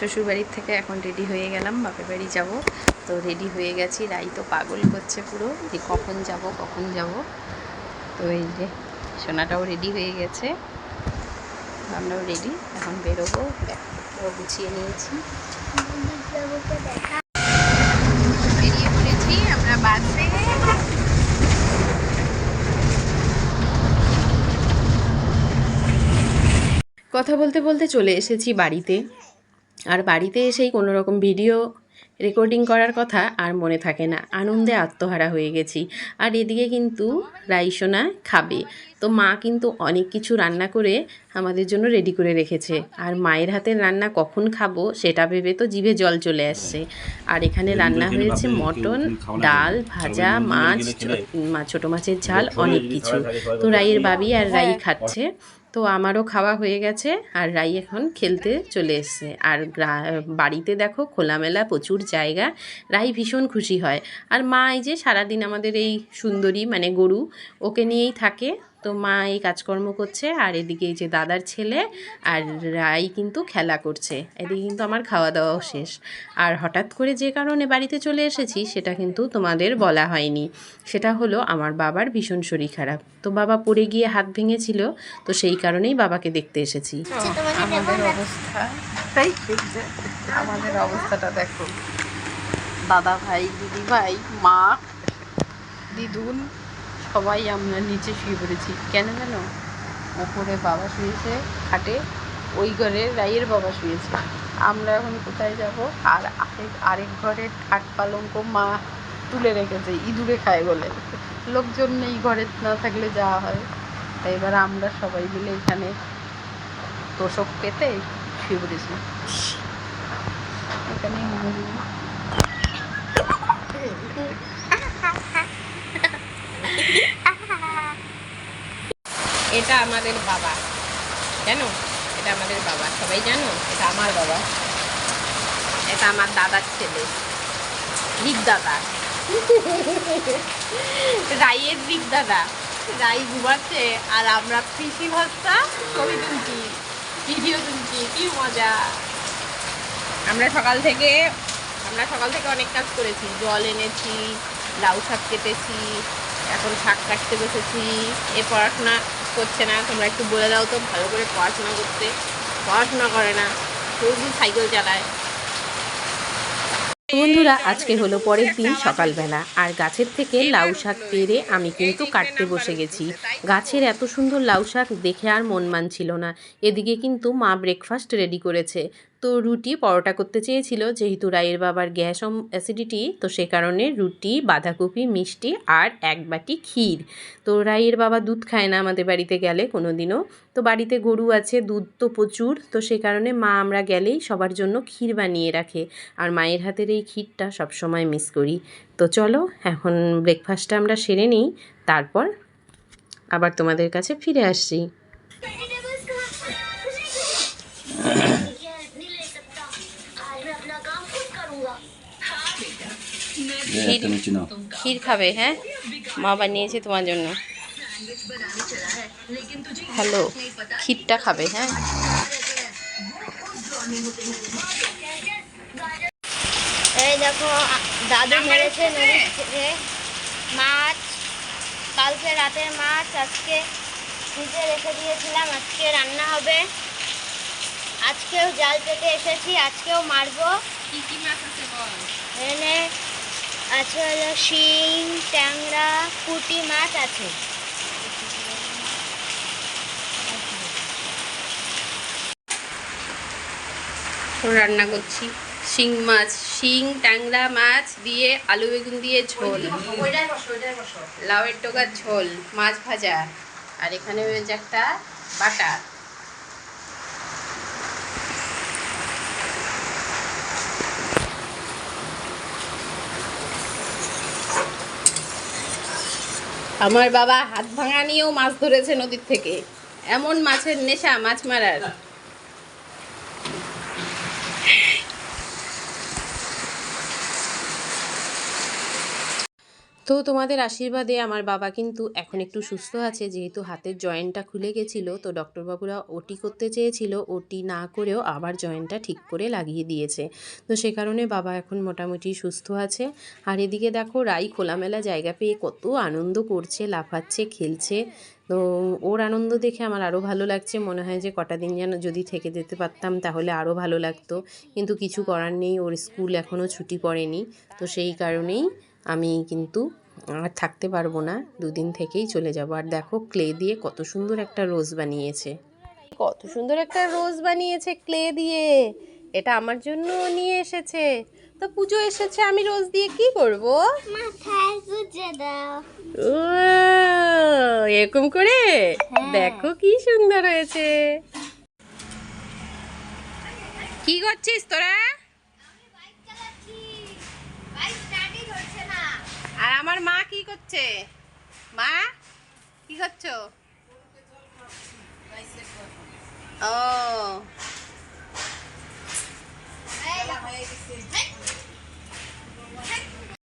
শ্বশুর বাড়ির থেকে এখন রেডি হয়ে গেলাম বাপের বাড়ি যাব তো রেডি হয়ে গেছি রাই তো পাগল করছে পুরো যে কখন যাব কখন যাব তো এই যে সোনাটাও রেডি হয়ে গেছে আমরাও রেডি এখন বেরোবো ব্যাগটাও গুছিয়ে নিয়েছি বেরিয়ে পড়েছি আমরা কথা বলতে বলতে চলে এসেছি বাড়িতে আর বাড়িতে এসেই কোনো রকম ভিডিও রেকর্ডিং করার কথা আর মনে থাকে না আনন্দে আত্মহারা হয়ে গেছি আর এদিকে কিন্তু রাইসোনা খাবে তো মা কিন্তু অনেক কিছু রান্না করে আমাদের জন্য রেডি করে রেখেছে আর মায়ের হাতের রান্না কখন খাবো সেটা ভেবে তো জিভে জল চলে আসছে আর এখানে রান্না হয়েছে মটন ডাল ভাজা মাছ ছোটো মাছের ঝাল অনেক কিছু তো রাইয়ের বাবি আর রাই খাচ্ছে তো আমারও খাওয়া হয়ে গেছে আর রাই এখন খেলতে চলে এসছে আর বাড়িতে দেখো খোলামেলা প্রচুর জায়গা রাই ভীষণ খুশি হয় আর মা এই যে সারাদিন আমাদের এই সুন্দরী মানে গরু ওকে নিয়েই থাকে তো মা এই কাজকর্ম করছে আর এদিকে এই যে দাদার ছেলে আর রাই কিন্তু খেলা করছে এদিকে কিন্তু আমার খাওয়া দাওয়াও শেষ আর হঠাৎ করে যে কারণে বাড়িতে চলে এসেছি সেটা কিন্তু তোমাদের বলা হয়নি সেটা হলো আমার বাবার ভীষণ শরীর খারাপ তো বাবা পড়ে গিয়ে হাত ভেঙেছিল তো সেই কারণেই বাবাকে দেখতে এসেছি আমাদের অবস্থা তাই আমাদের অবস্থাটা দেখো দাদা ভাই দিদি ভাই মা দিদুন সবাই আমরা নিচে শুয়ে পড়েছি কেন যেন ওপরে বাবা শুয়েছে খাটে ওই ঘরে রাইয়ের বাবা শুয়েছে আমরা এখন কোথায় যাব আর আরেক আরেক ঘরে খাট পালঙ্ক মা তুলে রেখেছে ইঁদুরে খায় বলে লোকজন এই ঘরে না থাকলে যাওয়া হয় তাই এবার আমরা সবাই মিলে এখানে তোষক পেতে শুয়ে পড়েছি এখানে এটা আমাদের বাবা জানো এটা আমাদের বাবা সবাই জানো এটা আমার বাবা এটা আমার দাদার ছেলে দিক দাদা রাইয়ের দিক দাদা রাই ঘুমাচ্ছে আর আমরা পিসি ভাষা কবি তুলছি ভিডিও তুলছি কি মজা আমরা সকাল থেকে আমরা সকাল থেকে অনেক কাজ করেছি জল এনেছি লাউ শাক কেটেছি এখন শাক কাটতে বসেছি এ পড়াশোনা করছে না তোমরা একটু বলে দাও তো ভালো করে পড়াশোনা করতে পড়াশোনা করে না শুধু সাইকেল চালায় বন্ধুরা আজকে হলো পরের দিন সকালবেলা আর গাছের থেকে লাউ শাক পেরে আমি কিন্তু কাটতে বসে গেছি গাছের এত সুন্দর লাউ শাক দেখে আর মন মানছিল না এদিকে কিন্তু মা ব্রেকফাস্ট রেডি করেছে তো রুটি পরোটা করতে চেয়েছিল যেহেতু রায়ের বাবার গ্যাস অ্যাসিডিটি তো সে কারণে রুটি বাঁধাকপি মিষ্টি আর এক বাটি ক্ষীর তো রায়ের বাবা দুধ খায় না আমাদের বাড়িতে গেলে কোনো দিনও তো বাড়িতে গরু আছে দুধ তো প্রচুর তো সে কারণে মা আমরা গেলেই সবার জন্য ক্ষীর বানিয়ে রাখে আর মায়ের হাতের এই ক্ষীরটা সবসময় মিস করি তো চলো এখন ব্রেকফাস্টটা আমরা সেরে নিই তারপর আবার তোমাদের কাছে ফিরে আসছি ক্ষীর ক্ষীর খাবে হ্যাঁ মা বানিয়েছে তোমার জন্য হ্যালো ক্ষীরটা খাবে হ্যাঁ এই দেখো দাদু মেরেছে মাছ কালকে রাতের মাছ আজকে ফ্রিজে রেখে দিয়েছিলাম আজকে রান্না হবে আজকেও জাল পেতে এসেছি আজকেও মারবো কি কি মাছ আছে বল আছে হলো শিং ট্যাংরা পুঁটি মাছ আছে রান্না করছি শিং মাছ শিং ট্যাংরা মাছ দিয়ে আলু বেগুন দিয়ে ঝোল লাউয়ের টোকার ঝোল মাছ ভাজা আর এখানে হয়েছে একটা বাটা আমার বাবা হাত ভাঙা নিয়েও মাছ ধরেছে নদীর থেকে এমন মাছের নেশা মাছ মারার তো তোমাদের আশীর্বাদে আমার বাবা কিন্তু এখন একটু সুস্থ আছে যেহেতু হাতের জয়েন্টটা খুলে গেছিল তো ডক্টরবাবুরা ওটি করতে চেয়েছিল ওটি না করেও আবার জয়েন্টটা ঠিক করে লাগিয়ে দিয়েছে তো সে কারণে বাবা এখন মোটামুটি সুস্থ আছে আর এদিকে দেখো রাই খোলামেলা জায়গা পেয়ে কত আনন্দ করছে লাফাচ্ছে খেলছে তো ওর আনন্দ দেখে আমার আরও ভালো লাগছে মনে হয় যে কটা দিন যেন যদি থেকে যেতে পারতাম তাহলে আরও ভালো লাগতো কিন্তু কিছু করার নেই ওর স্কুল এখনও ছুটি পড়েনি তো সেই কারণেই আমি কিন্তু আর থাকতে পারবো না দুদিন থেকেই চলে যাব আর দেখো ক্লে দিয়ে কত সুন্দর একটা রোজ বানিয়েছে কত সুন্দর একটা রোজ বানিয়েছে ক্লে দিয়ে এটা আমার জন্য নিয়ে এসেছে তো পুজো এসেছে আমি রোজ দিয়ে কি করব মাথায় দাও এরকম করে হ্যাঁ। দেখো কি সুন্দর হয়েছে কি করছিস তোরা আমার মা কি করছে মা কি করছো ও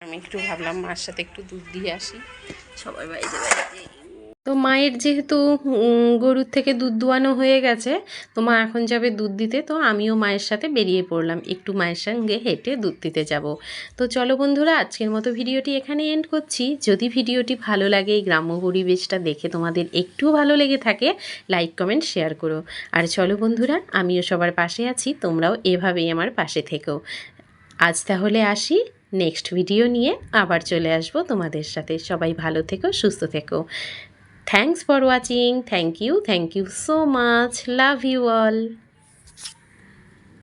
আমি একটু ভাবলাম মার সাথে একটু দুধ দিয়ে আসি সবাই বাইরে বাইরে তো মায়ের যেহেতু গরুর থেকে দুধ দোয়ানো হয়ে গেছে তো মা এখন যাবে দুধ দিতে তো আমিও মায়ের সাথে বেরিয়ে পড়লাম একটু মায়ের সঙ্গে হেঁটে দুধ দিতে যাব তো চলো বন্ধুরা আজকের মতো ভিডিওটি এখানে এন্ড করছি যদি ভিডিওটি ভালো লাগে এই গ্রাম্য পরিবেশটা দেখে তোমাদের একটু ভালো লেগে থাকে লাইক কমেন্ট শেয়ার করো আর চলো বন্ধুরা আমিও সবার পাশে আছি তোমরাও এভাবেই আমার পাশে থেকো আজ তাহলে আসি নেক্সট ভিডিও নিয়ে আবার চলে আসব তোমাদের সাথে সবাই ভালো থেকো সুস্থ থেকো Thanks for watching. Thank you so much. Love you all.